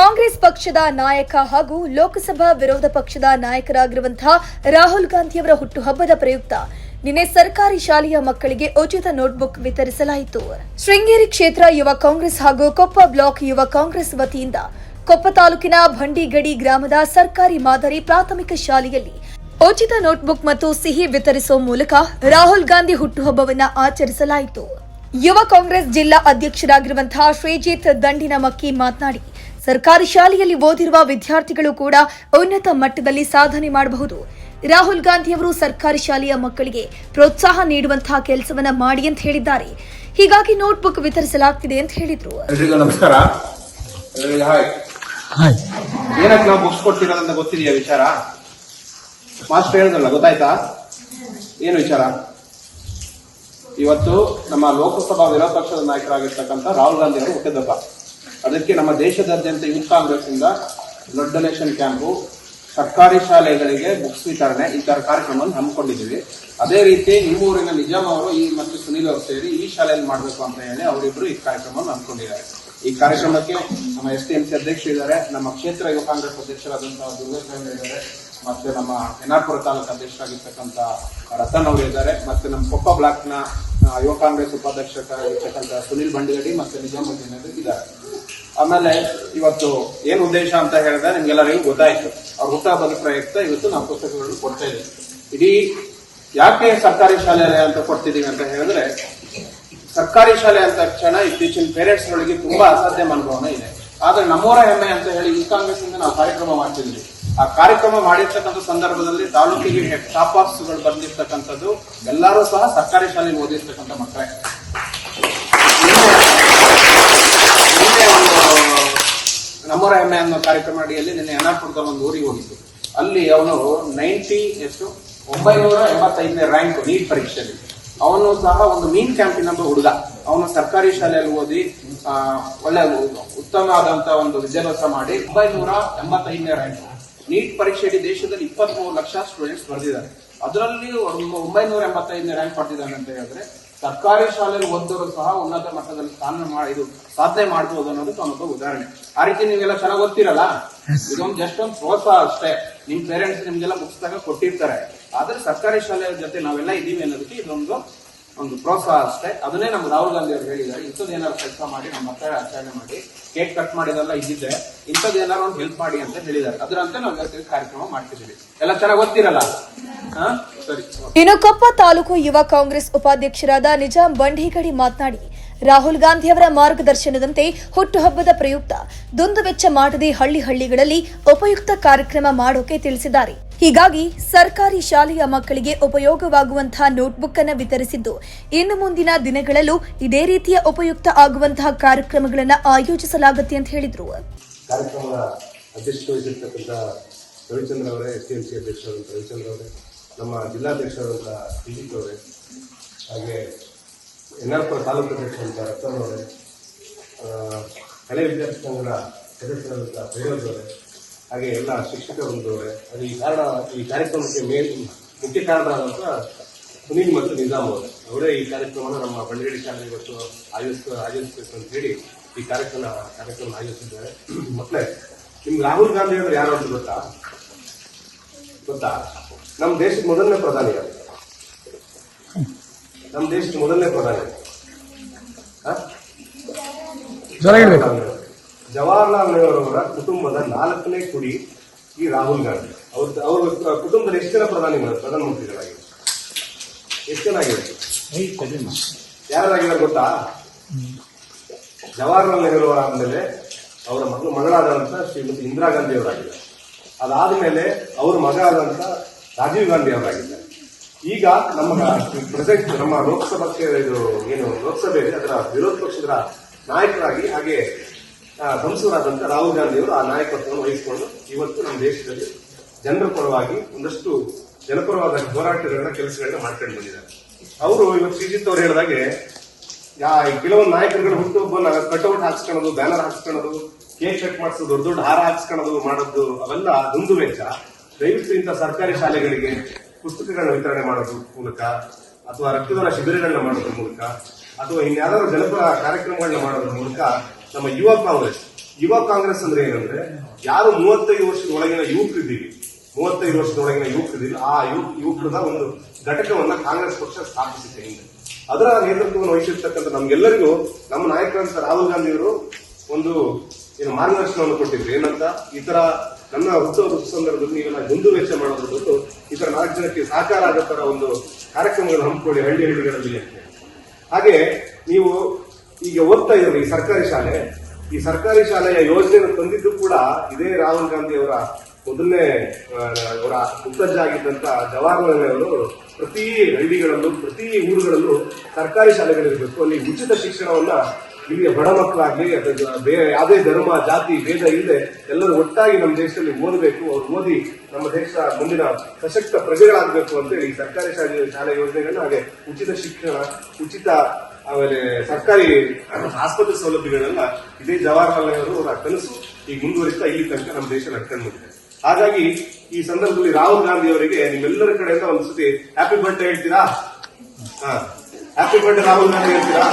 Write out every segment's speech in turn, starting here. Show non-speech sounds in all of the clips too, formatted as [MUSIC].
ಕಾಂಗ್ರೆಸ್ ಪಕ್ಷದ ನಾಯಕ ಹಾಗೂ ಲೋಕಸಭಾ ವಿರೋಧ ಪಕ್ಷದ ನಾಯಕರಾಗಿರುವಂತಹ ರಾಹುಲ್ ಗಾಂಧಿಯವರ ಹುಟ್ಟುಹಬ್ಬದ ಪ್ರಯುಕ್ತ ನಿನ್ನೆ ಸರ್ಕಾರಿ ಶಾಲೆಯ ಮಕ್ಕಳಿಗೆ ಉಚಿತ ನೋಟ್ಬುಕ್ ವಿತರಿಸಲಾಯಿತು. ಶೃಂಗೇರಿ ಕ್ಷೇತ್ರ ಯುವ ಕಾಂಗ್ರೆಸ್ ಹಾಗೂ ಕೊಪ್ಪ ಬ್ಲಾಕ್ ಯುವ ಕಾಂಗ್ರೆಸ್ ವತಿಯಿಂದ ಕೊಪ್ಪ ತಾಲೂಕಿನ ಭಂಡಿಗಡಿ ಗ್ರಾಮದ ಸರ್ಕಾರಿ ಮಾದರಿ ಪ್ರಾಥಮಿಕ ಶಾಲೆಯಲ್ಲಿ ಉಚಿತ ನೋಟ್ಬುಕ್ ಮತ್ತು ಸಿಹಿ ವಿತರಿಸುವ ಮೂಲಕ ರಾಹುಲ್ ಗಾಂಧಿ ಹುಟ್ಟುಹಬ್ಬವನ್ನು ಆಚರಿಸಲಾಯಿತು. ಯುವ ಕಾಂಗ್ರೆಸ್ ಜಿಲ್ಲಾ ಅಧ್ಯಕ್ಷರಾಗಿರುವಂತಹ ಶ್ರೀಜಿತ್ ದಂಡಿನಮಕ್ಕಿ ಮಾತನಾಡಿ ಸರ್ಕಾರಿ ಶಾಲೆಯಲ್ಲಿ ಓದಿರುವ ವಿದ್ಯಾರ್ಥಿಗಳು ಕೂಡ ಉನ್ನತ ಮಟ್ಟದಲ್ಲಿ ಸಾಧನೆ ಮಾಡಬಹುದು. ರಾಹುಲ್ ಗಾಂಧಿಯವರು ಸರ್ಕಾರಿ ಶಾಲೆಯ ಮಕ್ಕಳಿಗೆ ಪ್ರೋತ್ಸಾಹ ನೀಡುವಂತಹ ಕೆಲಸವನ್ನ ಮಾಡಿ ಅಂತ ಹೇಳಿದ್ದಾರೆ. ಹೀಗಾಗಿ ನೋಟ್ಬುಕ್ ವಿತರಿಸಲಾಗ್ತಿದೆ ಅಂತ ಹೇಳಿದ್ರು. ನಮಸ್ಕಾರ. ಏನಕ್ಕೆ ನಾವು ಬುಕ್ಸ್ ಕೊಡ್ತಿರೋದಂತ ಗೊತ್ತಿದೆಯಾ ವಿಚಾರ? ಮಾಸ್ಟರ್ ಹೇಳಿದ್ರಲ್ಲ ಗೊತ್ತಾಯ್ತಾ? ಏನು ವಿಚಾರ? ಇವತ್ತು ನಮ್ಮ ಲೋಕಸಭಾ ವಿರೋಧ ಪಕ್ಷದ ನಾಯಕರಾಗಿರ್ತಕ್ಕಂಥ ರಾಹುಲ್ ಗಾಂಧಿ ಅವರು ಹುಟ್ಟಿದಬ್ಬ ಅದಕ್ಕೆ ನಮ್ಮ ದೇಶದಾದ್ಯಂತ ಯೂತ್ ಕಾಂಗ್ರೆಸ್ ಇಂದ ಬ್ಲಡ್ ಡೊನೇಷನ್ ಕ್ಯಾಂಪು ಸರ್ಕಾರಿ ಶಾಲೆಗಳಿಗೆ ಬುಕ್ಸ್ ವಿತರಣೆ ಈ ತರ ಕಾರ್ಯಕ್ರಮವನ್ನು ಹಮ್ಮಿಕೊಂಡಿದ್ದೀವಿ. ಅದೇ ರೀತಿ ನಿಮ್ಮೂರಿನ ನಿಜಾಮ್ ಅವರು ಈ ಮತ್ತು ಸುನೀಲ್ ಅವರು ಸೇರಿ ಈ ಶಾಲೆಯಲ್ಲಿ ಮಾಡಬೇಕು ಅಂತ ಹೇಳಿ ಅವರಿಬ್ರು ಈ ಕಾರ್ಯಕ್ರಮವನ್ನು ಹಮ್ಮಿಕೊಂಡಿದ್ದಾರೆ. ಈ ಕಾರ್ಯಕ್ರಮಕ್ಕೆ ನಮ್ಮ ಎಸ್ ಟಿ ಎಂ ಸಿ ಅಧ್ಯಕ್ಷ ಇದ್ದಾರೆ ನಮ್ಮ ಕ್ಷೇತ್ರ ಯುವ ಕಾಂಗ್ರೆಸ್ ಅಧ್ಯಕ್ಷರಾದಂತಹ ದುರ್ಗೇಶ್ ಇದ್ದಾರೆ ಮತ್ತೆ ನಮ್ಮ ಎನ್ನಾರ್ಪುರ ತಾಲೂಕು ಅಧ್ಯಕ್ಷರಾಗಿರ್ತಕ್ಕಂಥ ರತನ್ ಅವರು ಇದ್ದಾರೆ ಮತ್ತೆ ನಮ್ಮ ಕೊಪ್ಪ ಬ್ಲಾಕ್ನ ಆ, ಯುವ ಕಾಂಗ್ರೆಸ್ ಉಪಾಧ್ಯಕ್ಷರಾಗಿರ್ತಕ್ಕಂಥ ಸುನೀಲ್ ಬಂಡಿಗಡಿ ಮತ್ತೆ ನಿಜಾಮುದ್ದೀನ್ ಇದ್ದಾರೆ. ಆಮೇಲೆ ಇವತ್ತು ಏನು ಉದ್ದೇಶ ಅಂತ ಹೇಳಿದ್ರೆ ನಿಮ್ಗೆಲ್ಲರಿಗೂ ಗೊತ್ತಾಯ್ತು. ಅವ್ರ ಹುಟ್ಟಹಬ್ಬದ ಪ್ರಯುಕ್ತ ಇವತ್ತು ನಾವು ಪುಸ್ತಕಗಳನ್ನು ಕೊಡ್ತಾ ಇದ್ದೀವಿ. ಇಡೀ ಯಾಕೆ ಸರ್ಕಾರಿ ಶಾಲೆ ಅಂತ ಕೊಡ್ತಿದೀವಿ ಅಂತ ಹೇಳಿದ್ರೆ, ಸರ್ಕಾರಿ ಶಾಲೆ ಅಂತ ಕ್ಷಣ ಇತ್ತೀಚಿನ ಪೇರೆಂಟ್ಸ್ ಗಳಿಗೆ ತುಂಬಾ ಅಸಾಧ್ಯ ಅನುಭವನ ಇದೆ. ಆದ್ರೆ ನಮ್ಮೂರ ಹೆಮ್ಮೆ ಅಂತ ಹೇಳಿ ಈ ಕಾಂಗ್ರೆಸ್ ಇಂದ ನಾವು ಕಾರ್ಯಕ್ರಮ ಮಾಡ್ತಿದ್ವಿ. ಆ ಕಾರ್ಯಕ್ರಮ ಮಾಡಿರ್ತಕ್ಕಂಥ ಸಂದರ್ಭದಲ್ಲಿ ತಾಲೂಕಿಗೆ ಟಾಪ್ಗಳು ಬಂದಿರ್ತಕ್ಕಂಥದ್ದು ಎಲ್ಲರೂ ಸಹ ಸರ್ಕಾರಿ ಶಾಲೆಯಲ್ಲಿ ಓದಿರ್ತಕ್ಕಂಥ ಮಕ್ಕಳೇ ನಿನ್ನೆ ಒಂದು ನಮ್ಮೂರ ಹೆಮ್ಮೆ ಅನ್ನೋ ಕಾರ್ಯಕ್ರಮ ಅಡಿಯಲ್ಲಿ ನಿನ್ನೆ ಯನಾಪುರದಲ್ಲಿ ಒಂದು ಊರಿಗೆ ಹೋಗಿದ್ದು. ಅಲ್ಲಿ ಅವನು ನೈಂಟಿ ಎಷ್ಟು? ಒಂಬೈನೂರ ಎಂಬತ್ತೈದನೇ ರ್ಯಾಂಕ್ ನೀಟ್ ಪರೀಕ್ಷೆಯಲ್ಲಿ. ಅವನು ಸಹ ಒಂದು ಮೀನ್ ಕ್ಯಾಂಪಿನ ಹುಡುಗ. ಅವನು ಸರ್ಕಾರಿ ಶಾಲೆಯಲ್ಲಿ ಓದಿ ಒಳ್ಳೆ ಉತ್ತಮ ಆದಂತ ಒಂದು ವಿದ್ಯಾಭ್ಯಾಸ ಮಾಡಿ ಒಂಬೈನೂರ ಎಂಬತ್ತೈದನೇ ರ್ಯಾಂಕ್ ನೀಟ್ ಪರೀಕ್ಷೆಯಲ್ಲಿ ದೇಶದಲ್ಲಿ ಇಪ್ಪತ್ಮೂರು ಲಕ್ಷ ಸ್ಟೂಡೆಂಟ್ಸ್ ಬರೆದಿದ್ದಾರೆ. ಅದರಲ್ಲಿ ಒಂಬೈನೂರ ಎಂಬತ್ತೈದನೇ ರ್ಯಾಂಕ್ ಪಡೆದಿದ್ದಾನೆ ಅಂತ ಹೇಳಿದ್ರೆ ಸರ್ಕಾರಿ ಶಾಲೆಯಲ್ಲಿ ಓದೋರು ಸಹ ಉನ್ನತ ಮಟ್ಟದಲ್ಲಿ ಸ್ಥಾನ ಇದು ಸಾಧನೆ ಮಾಡಬಹುದು ಅನ್ನೋದಕ್ಕೆ ಅವನೊಬ್ಬ ಉದಾಹರಣೆ. ಆ ರೀತಿ ನೀವೆಲ್ಲ ಚೆನ್ನಾಗಿ ಓದ್ತಿರಲ್ಲ ಇದೊಂದು ಜಸ್ಟ್ ಒಂದು ಪ್ರೋತ್ಸಾಹ ಅಷ್ಟೇ. ನಿಮ್ ಪೇರೆಂಟ್ಸ್ ನಿಮ್ಗೆಲ್ಲ ಪುಸ್ತಕ ಕೊಟ್ಟಿರ್ತಾರೆ. ಆದ್ರೆ ಸರ್ಕಾರಿ ಶಾಲೆಯ ಜೊತೆ ನಾವೆಲ್ಲ ಇದೀವಿ ಅನ್ನೋದಕ್ಕೆ ಇದೊಂದು ಒಂದು ಪ್ರೋತ್ಸಾಹ ಅಷ್ಟೇ. ಅದನ್ನೇ ನಮ್ಮ ರಾಹುಲ್ ಗಾಂಧಿ ಅವರು ಹೇಳಿದ್ದಾರೆ. ಇಂಥದ್ದು ಏನಾದ್ರು ಕೆಲಸ ಮಾಡಿ ನಮ್ಮ ಮಕ್ಕಳ ಆಚರಣೆ ಮಾಡಿ ಕೇಕ್ ಕಟ್ ಮಾಡಿದೆಲ್ಲ ಇದ್ದಿದ್ದೆ ಇಂಥದ್ದು ಏನಾದ್ರು ಒಂದು ಹೆಲ್ಪ್ ಮಾಡಿ ಅಂತ ಹೇಳಿದ್ದಾರೆ. ಅದರಂತೆ ನಾವು ಇವತ್ತಿನ ಕಾರ್ಯಕ್ರಮ ಮಾಡ್ತಿದ್ದೀವಿ. ಎಲ್ಲ ಚೆನ್ನಾಗಿ ಗೊತ್ತಿರಲ್ಲ? ಹಾ? ಸರಿ. ಇನ್ನು ಕೊಪ್ಪ ತಾಲೂಕು ಯುವ ಕಾಂಗ್ರೆಸ್ ಉಪಾಧ್ಯಕ್ಷರಾದ ನಿಜಾಂ ಬಂಡಿಗಡಿ ಮಾತನಾಡಿ ರಾಹುಲ್ ಗಾಂಧಿಯವರ ಮಾರ್ಗದರ್ಶನದಂತೆ ಹುಟ್ಟುಹಬ್ಬದ ಪ್ರಯುಕ್ತ ದುಂದುವೆಚ್ಚ ಮಾಡದೆ ಹಳ್ಳಿ ಹಳ್ಳಿಗಳಲ್ಲಿ ಉಪಯುಕ್ತ ಕಾರ್ಯಕ್ರಮ ಮಾಡೋಕೆ ತಿಳಿಸಿದ್ದಾರೆ. ಹೀಗಾಗಿ ಸರ್ಕಾರಿ ಶಾಲೆಯ ಮಕ್ಕಳಿಗೆ ಉಪಯೋಗವಾಗುವಂತಹ ನೋಟ್ಬುಕ್ ಅನ್ನು ವಿತರಿಸಿದ್ದು, ಇನ್ನು ಮುಂದಿನ ದಿನಗಳಲ್ಲೂ ಇದೇ ರೀತಿಯ ಉಪಯುಕ್ತ ಆಗುವಂತಹ ಕಾರ್ಯಕ್ರಮಗಳನ್ನು ಆಯೋಜಿಸಲಾಗುತ್ತೆ ಅಂತ ಹೇಳಿದ್ರು. ನಮ್ಮ ಜಿಲ್ಲಾಧ್ಯಕ್ಷರಾದಂಥ ಸುಜಿತ್ ಅವರೇ, ಹಾಗೆ ಎನ್ನಾರ್ಪುರ ತಾಲೂಕು ಅಧ್ಯಕ್ಷ ಅಂತ ಅವರೇ ಹಳೆ ವಿದ್ಯಾರ್ಥಿ ಸಂಘದ ಸದಸ್ಯರಾದಂಥ ಫೈರೋಜ್ ಹಾಗೆ ಎಲ್ಲ ಶಿಕ್ಷಕ ಬಂದವರೆ ಅದು ಈ ಕಾರಣ, ಈ ಕಾರ್ಯಕ್ರಮಕ್ಕೆ ಮೇಲ್ ಮುಖ್ಯ ಕಾರಣರಾದಂಥ ಸುನೀಲ್ ಮತ್ತು ನಿಜಾಮ್ ಅವರು. ಅವರೇ ಈ ಕಾರ್ಯಕ್ರಮವನ್ನು ನಮ್ಮ ಬಂಡಗಡಿ ಶಾಲೆ ಇವತ್ತು ಆಯೋಜಿಸ, ಆಯೋಜಿಸಬೇಕು ಅಂತ ಹೇಳಿ ಈ ಕಾರ್ಯಕ್ರಮ ಕಾರ್ಯಕ್ರಮ ಆಯೋಜಿಸಿದ್ದಾರೆ. [CLEARS THROAT] ಮತ್ತೆ ನಿಮ್ಗೆ ರಾಹುಲ್ ಗಾಂಧಿ ಅಂದ್ರೆ ಯಾರು ಅಂತ ಗೊತ್ತಾ? ಗೊತ್ತಾ? ನಮ್ಮ ದೇಶದ ಮೊದಲನೇ ಪ್ರಧಾನಿ ಯಾರು? ನಮ್ಮ ದೇಶದ ಮೊದಲನೇ ಪ್ರಧಾನಿ. ಜವಾಹರ್ಲಾಲ್ ನೆಹರು ಅವರ ಕುಟುಂಬದ ನಾಲ್ಕನೇ ಕುಡಿ ಈ ರಾಹುಲ್ ಗಾಂಧಿ. ಅವ್ರ ಅವ್ರ ಕುಟುಂಬದ ಎಷ್ಟು ಜನ ಪ್ರಧಾನಿ ಪ್ರಧಾನಮಂತ್ರಿಗಳಾಗಿದ್ದಾರೆ ಎಷ್ಟು ಜನ ಆಗಿದ್ದಾರೆ? ಯಾರಾಗಿದ್ದಾರೆ ಗೊತ್ತಾ? ಜವಾಹರ್ಲಾಲ್ ನೆಹರು ಆದ್ಮೇಲೆ ಅವರ ಮಗಳು ಮಗಳಾದಂತ ಶ್ರೀಮತಿ ಇಂದಿರಾ ಗಾಂಧಿ ಅವರಾಗಿದ್ದಾರೆ. ಅದಾದ್ಮೇಲೆ ಅವ್ರ ಮಗ ಆದಂತ ರಾಜೀವ್ ಗಾಂಧಿ ಅವರಾಗಿದ್ದಾರೆ. ಈಗ ನಮ್ಮ ಪ್ರೆಸೆಂಟ್ ನಮ್ಮ ಲೋಕಸಭಕ್ಕೆ ಇದು ಏನು ಲೋಕಸಭೆ ಇದೆ ಅದರ ವಿರೋಧ ಪಕ್ಷದ ನಾಯಕರಾಗಿ ಹಾಗೆ ಧ್ವಂಸರಾದಂತ ರಾಹುಲ್ ಗಾಂಧಿಯವರು ಆ ನಾಯಕತ್ವವನ್ನು ವಹಿಸಿಕೊಂಡು ಇವತ್ತು ನಮ್ಮ ದೇಶದಲ್ಲಿ ಜನರ ಪರವಾಗಿ ಒಂದಷ್ಟು ಜನಪರವಾದ ಹೋರಾಟಗಳನ್ನ, ಕೆಲಸಗಳನ್ನ ಮಾಡ್ಕೊಂಡು ಬಂದಿದ್ದಾರೆ. ಅವರು ಇವತ್ತು ಶ್ರೀಜಿತ್ ಅವರು ಹೇಳಿದಾಗೆ ಯಾ ಕೆಲವೊಂದು ನಾಯಕರುಗಳು ಹುಟ್ಟುಹಬ್ಬನ ಕಟೌಟ್ ಹಾಕ್ಸ್ಕೊಳ್ಳೋದು, ಬ್ಯಾನರ್ ಹಾಕ್ಸ್ಕೊಳ್ಳೋದು, ಕೇಕ್ ಕಟ್ ಮಾಡಿಸೋದು, ದೊಡ್ಡ ದೊಡ್ಡ ಹಾರ ಹಾಕ್ಸ್ಕೊಳ್ಳೋದು ಮಾಡೋದು, ಅವೆಲ್ಲ ದುಂದು ವೆಚ್ಚ ದಯವಿಟ್ಟು ಇಂಥ ಸರ್ಕಾರಿ ಶಾಲೆಗಳಿಗೆ ಪುಸ್ತಕಗಳನ್ನ ವಿತರಣೆ ಮಾಡೋದ್ರ ಮೂಲಕ ಅಥವಾ ರಕ್ತದಾನ ಶಿಬಿರಗಳನ್ನ ಮಾಡೋದ್ರ ಮೂಲಕ ಅಥವಾ ಇನ್ಯಾವ ಜನಪರ ಕಾರ್ಯಕ್ರಮಗಳನ್ನ ಮಾಡೋದ್ರ ಮೂಲಕ ನಮ್ಮ ಯುವ ಕಾಂಗ್ರೆಸ್ ಯುವ ಕಾಂಗ್ರೆಸ್ ಅಂದ್ರೆ ಏನಂದ್ರೆ ಯಾರು ಮೂವತ್ತೈದು ವರ್ಷದ ಒಳಗಿನ ಯುವಕರಿದ್ದೀವಿ, ಮೂವತ್ತೈದು ವರ್ಷದೊಳಗಿನ ಯುವಕರಿದ್ದೀವಿ, ಆ ಯುವ- ಯುವಕರದ ಒಂದು ಘಟಕವನ್ನ ಕಾಂಗ್ರೆಸ್ ಪಕ್ಷ ಸ್ಥಾಪಿಸಿದೆ ಹಿಂದೆ. ಅದರ ನೇತೃತ್ವವನ್ನು ವಹಿಸಿರ್ತಕ್ಕಂಥ ನಮ್ಗೆಲ್ಲರಿಗೂ ನಮ್ಮ ನಾಯಕರಂತ ರಾಹುಲ್ ಗಾಂಧಿ ಅವರು ಒಂದು ಏನು ಮಾರ್ಗದರ್ಶನವನ್ನು ಕೊಟ್ಟಿದ್ರು. ಏನಂತ? ಈ ತರ ನನ್ನ ಉತ್ಸವದ ಸಂದರ್ಭದಲ್ಲಿ ನೀವೆಲ್ಲ ಗುಂದು ವೆಚ್ಚ ಮಾಡೋದ್ರ ಬದಲು ಈ ಥರ ನಾಲ್ಕು ಜನಕ್ಕೆ ಸಹಕಾರ ಆಗೋ ತರ ಒಂದು ಕಾರ್ಯಕ್ರಮಗಳನ್ನು ಹಮ್ಮಿಕೊಳ್ಳಿ ಹಳ್ಳಿ ಹಳ್ಳಿಗಳಲ್ಲಿ ಅಂತ ಹಾಗೆ ನೀವು ಈಗ ಓದ್ತಾ ಇರೋದು ಈ ಸರ್ಕಾರಿ ಶಾಲೆ, ಈ ಸರ್ಕಾರಿ ಶಾಲೆಯ ಯೋಜನೆಯನ್ನು ತಂದಿದ್ದು ಕೂಡ ಇದೇ ರಾಹುಲ್ ಗಾಂಧಿ ಅವರ ಮೊದಲನೇ ಅವರ ಮುತ್ತಜ್ಜ ಆಗಿದ್ದಂಥ ಜವಾಹರ್ಲಾಲ್ ನೆಹರು ಪ್ರತಿ ಹಳ್ಳಿಗಳಲ್ಲೂ, ಪ್ರತಿ ಊರುಗಳಲ್ಲೂ ಸರ್ಕಾರಿ ಶಾಲೆಗಳಿರಬೇಕು. ಅಲ್ಲಿ ಉಚಿತ ಶಿಕ್ಷಣವನ್ನ ಇಲ್ಲಿಯ ಬಡ ಮಕ್ಕಳಾಗ್ಲಿ ಬೇರೆ ಯಾವುದೇ ಧರ್ಮ, ಜಾತಿ, ಭೇದ ಇಲ್ಲದೆ ಎಲ್ಲರೂ ಒಟ್ಟಾಗಿ ನಮ್ಮ ದೇಶದಲ್ಲಿ ಓದಬೇಕು. ಅವ್ರು ಓದಿ ನಮ್ಮ ದೇಶ ಮುಂದಿನ ಸಶಕ್ತ ಪ್ರಜೆಗಳಾಗಬೇಕು ಅಂತ ಹೇಳಿ ಈ ಸರ್ಕಾರಿ ಶಾಲೆ ಶಾಲೆ ಯೋಜನೆಗಳನ್ನ ಹಾಗೆ ಉಚಿತ ಶಿಕ್ಷಣ, ಉಚಿತ ಆಮೇಲೆ ಸರ್ಕಾರಿ ಆಸ್ಪತ್ರೆ ಸೌಲಭ್ಯಗಳನ್ನ ಇದೇ ಜವಾಹರ್ಲಾಲ್ ನೆಹರು ಅವರ ಕನಸು ಈಗ ಮುಂದುವರಿತಾ ಇಲ್ಲಿ ತನಕ ನಮ್ಮ ದೇಶ ನಡ್ಕೊಂಡು ಬಂದಿದೆ. ಹಾಗಾಗಿ ಈ ಸಂದರ್ಭದಲ್ಲಿ ರಾಹುಲ್ ಗಾಂಧಿ ಅವರಿಗೆ ನಿಮ್ಮೆಲ್ಲರ ಕಡೆಯಿಂದ ಒಂದು ಸತಿ ಹ್ಯಾಪಿ ಬರ್ತ್ಡೇ ಹೇಳ್ತೀರಾ ಹ್ಯಾಪಿ ಬರ್ತ್ಡೇ ರಾಹುಲ್ ಗಾಂಧಿ ಹೇಳ್ತೀರಾ?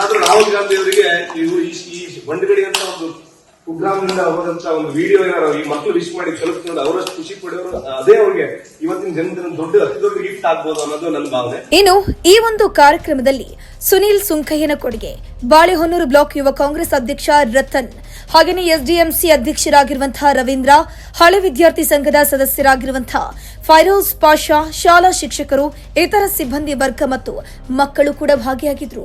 ಏನಾದ್ರೂ ರಾಹುಲ್ ಗಾಂಧಿ ಅವರಿಗೆ ನೀವು ಈ ಬಂಡ್ಗಡಿ ಅಂತ ಒಂದು ಕುಗ್ರಾಮದಿಂದ ಹೋದಂತ ಒಂದು ವಿಡಿಯೋ ಏನಾರು ಈ ಮಕ್ಕಳು ವಿಶ್ ಮಾಡಿ ಕಲಿಸ್ಕೊಂಡು ಅವರಷ್ಟು ಖುಷಿ ಪಡೆಯೋರು ಅದೇ ಅವ್ರಿಗೆ ಇವತ್ತಿನ ಜನರ ದೊಡ್ಡ ಅತಿ ದೊಡ್ಡ ಗಿಫ್ಟ್ ಆಗ್ಬೋದು ಅನ್ನೋದು ನನ್ನ ಭಾವನೆ. ಇನ್ನು ಈ ಒಂದು ಕಾರ್ಯಕ್ರಮದಲ್ಲಿ ಸುನೀಲ್ ಸುಂಕಯ್ಯನ ಕೊಡುಗೆ. ಬಾಳೆಹೊನ್ನೂರು ಬ್ಲಾಕ್ ಯುವ ಕಾಂಗ್ರೆಸ್ ಅಧ್ಯಕ್ಷ ರತನ್ ಹಾಗೆಯೇ ಎಸ್ಡಿಎಂಸಿ ಅಧ್ಯಕ್ಷರಾಗಿರುವಂತಹ ರವೀಂದ್ರ, ಹಳೆ ವಿದ್ಯಾರ್ಥಿ ಸಂಘದ ಸದಸ್ಯರಾಗಿರುವಂತಹ ಫೈರೋಜ್ ಪಾಷಾ, ಶಾಲಾ ಶಿಕ್ಷಕರು, ಇತರ ಸಿಬ್ಬಂದಿ ವರ್ಗ ಮತ್ತು ಮಕ್ಕಳು ಕೂಡ ಭಾಗಿಯಾಗಿದ್ರು.